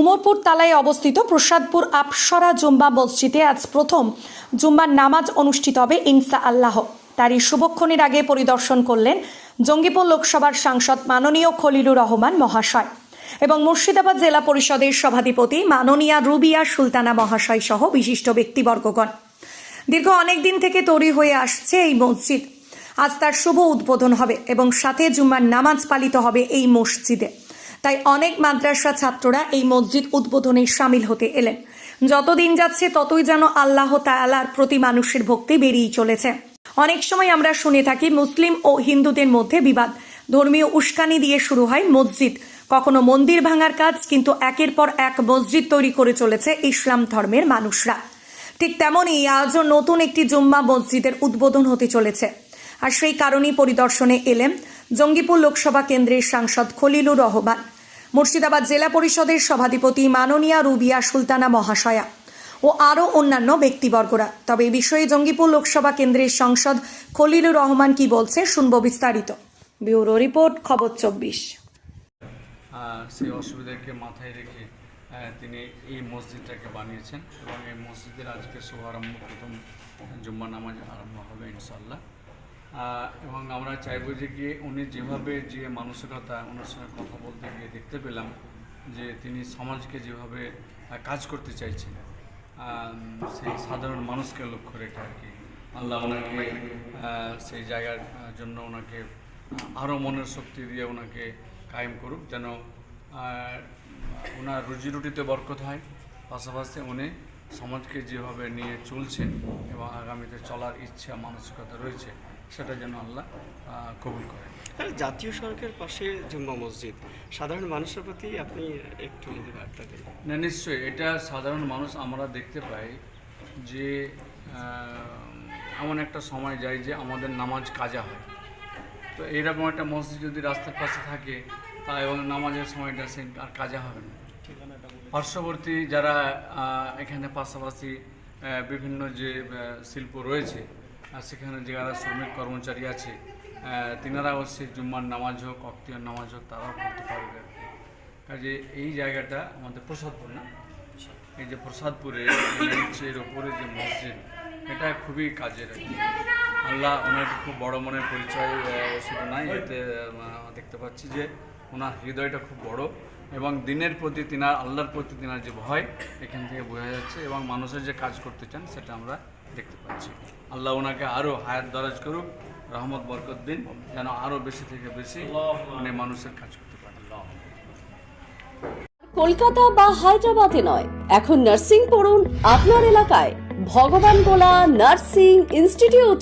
উমরপুর তালায় অবস্থিত প্রসাদপুর আপসরা জুম্বা মসজিদে আজ প্রথম জুম্বার নামাজ অনুষ্ঠিত হবে ইনসা আল্লাহ। তারই শুভক্ষণের আগে পরিদর্শন করলেন জঙ্গিপুর লোকসভার সাংসদ মাননীয় খলিলুর রহমান মহাশয় এবং মুর্শিদাবাদ জেলা পরিষদের সভাধিপতি মাননীয়া রুবিয়া সুলতানা মহাশয় সহ বিশিষ্ট ব্যক্তিবর্গগণ। দীর্ঘ অনেক দিন থেকে তৈরি হয়ে আসছে এই মসজিদ। আজ তার শুভ উদ্বোধন হবে এবং সাথে জুম্মার নামাজ পালিত হবে এই মসজিদে। তাই অনেক মাদ্রাসা ছাত্ররা এই মসজিদ উদ্বোধনে সামিল হতে এলেন। যতদিন যাচ্ছে, ততই যেন আল্লাহ তাআলার প্রতি মানুষের ভক্তি বেরিয়েই চলেছে। অনেক সময় আমরা শুনে থাকি, মুসলিম ও হিন্দুদের মধ্যে বিবাদ। ধর্মীয় উস্কানি দিয়ে শুরু হয় মসজিদ। কখনো মন্দির ভাঙার কাজ, কিন্তু একের পর এক মসজিদ তৈরি করে চলেছে ইসলাম ধর্মের মানুষরা। ঠিক তেমনই আজও নতুন একটি জুম্মা মসজিদের উদ্বোধন হতে চলেছে। আর সেই কারণেই পরিদর্শনে এলেন জঙ্গিপুর লোকসভা কেন্দ্রের সাংসদ খলিলুর রহমান। মুর্শিদাবাদ জেলা পরিষদের সভাধিপতি মাননীয়া রুবিয়া সুলতানা মহাশয়া ও আরও অন্যান্য ব্যক্তিবর্গরা। তবে এই বিষয়ে জঙ্গিপুর লোকসভা কেন্দ্রের সংসদ খলিলুর রহমান কি বলছে শুনব বিস্তারিত। ব্যুরো রিপোর্ট, খবর চব্বিশ। সেই অসুবিধাকে মাথায় রেখে তিনি এই মসজিদটাকে বানিয়েছেন এবং এই মসজিদের আজকে শুভারম্ভ, প্রথম জুম্মা নামাজ আরম্ভ হবে ইনশাল্লাহ এবং আমরা চাইব যে গিয়ে উনি যেভাবে যে মানসিকতা, ওনার সঙ্গে কথা বলতে গিয়ে দেখতে পেলাম যে তিনি সমাজকে যেভাবে কাজ করতে চাইছেন সেই সাধারণ মানুষকে লক্ষ্য রেখে আর কি। আল্লাহ ওনাকে সেই জায়গার জন্য ওনাকে আরও মনের শক্তি দিয়ে ওনাকে কায়েম করুক যেন ওনার রুজি রুটিতে বরকত হয়। পাশাপাশি উনি সমাজকে যেভাবে নিয়ে চলছেন এবং আগামীতে চলার ইচ্ছা মানসিকতা রয়েছে সেটা যেন আল্লাহ কবুল করেন। আর জাতীয় সড়কের পাশে জুম্মা মসজিদ সাধারণ মানুষের প্রতি আপনি একটু যদি বার্তা দেন। না নিশ্চয়ই এটা সাধারণ মানুষ আমরা দেখতে পাই যে এমন একটা সময় যায় যে আমাদের নামাজ কাজা হয়। তো এইরকম একটা মসজিদ যদি রাস্তার পাশে থাকে তা এবং নামাজের সময়টা সে আর কাজা হবে না। পার্শ্ববর্তী যারা এখানে পাশাপাশি বিভিন্ন যে শিল্প রয়েছে আর সেখানে যারা শ্রমিক কর্মচারী আছে তিনারা অবশ্যই জুম্মার নামাজ হোক অক্তিয়ার নামাজ হোক তারাও করতে পারবে কাজে এই জায়গাটা আমাদের প্রসাদপুর না? এই যে প্রসাদপুরে এর ওপরে যে মসজিদ এটা খুবই কাজের আল্লাহ ওনার খুব বড় মনের পরিচয় শুধু নাই এতে দেখতে পাচ্ছি যে ওনার হৃদয়টা খুব বড় এবং দিনের প্রতি তিনার, আল্লাহর প্রতি তিনার যে ভয়, এখান থেকে বোঝা যাচ্ছে এবং মানুষের যে কাজ করতে চান, সেটা আমরা দেখতে পাচ্ছি। আল্লাহ ওনাকে আরও হায়াত দরাজ করুক, রহমত, বরকত দিন, যেন আরও বেশি থেকে বেশি মানে মানুষের কাজ করতে পারে। কলকাতা বা হায়দ্রাবাদে নয়, এখন নার্সিং পড়ুন আপনার এলাকায়। ভগবান গোলা নার্সিং ইনস্টিটিউট।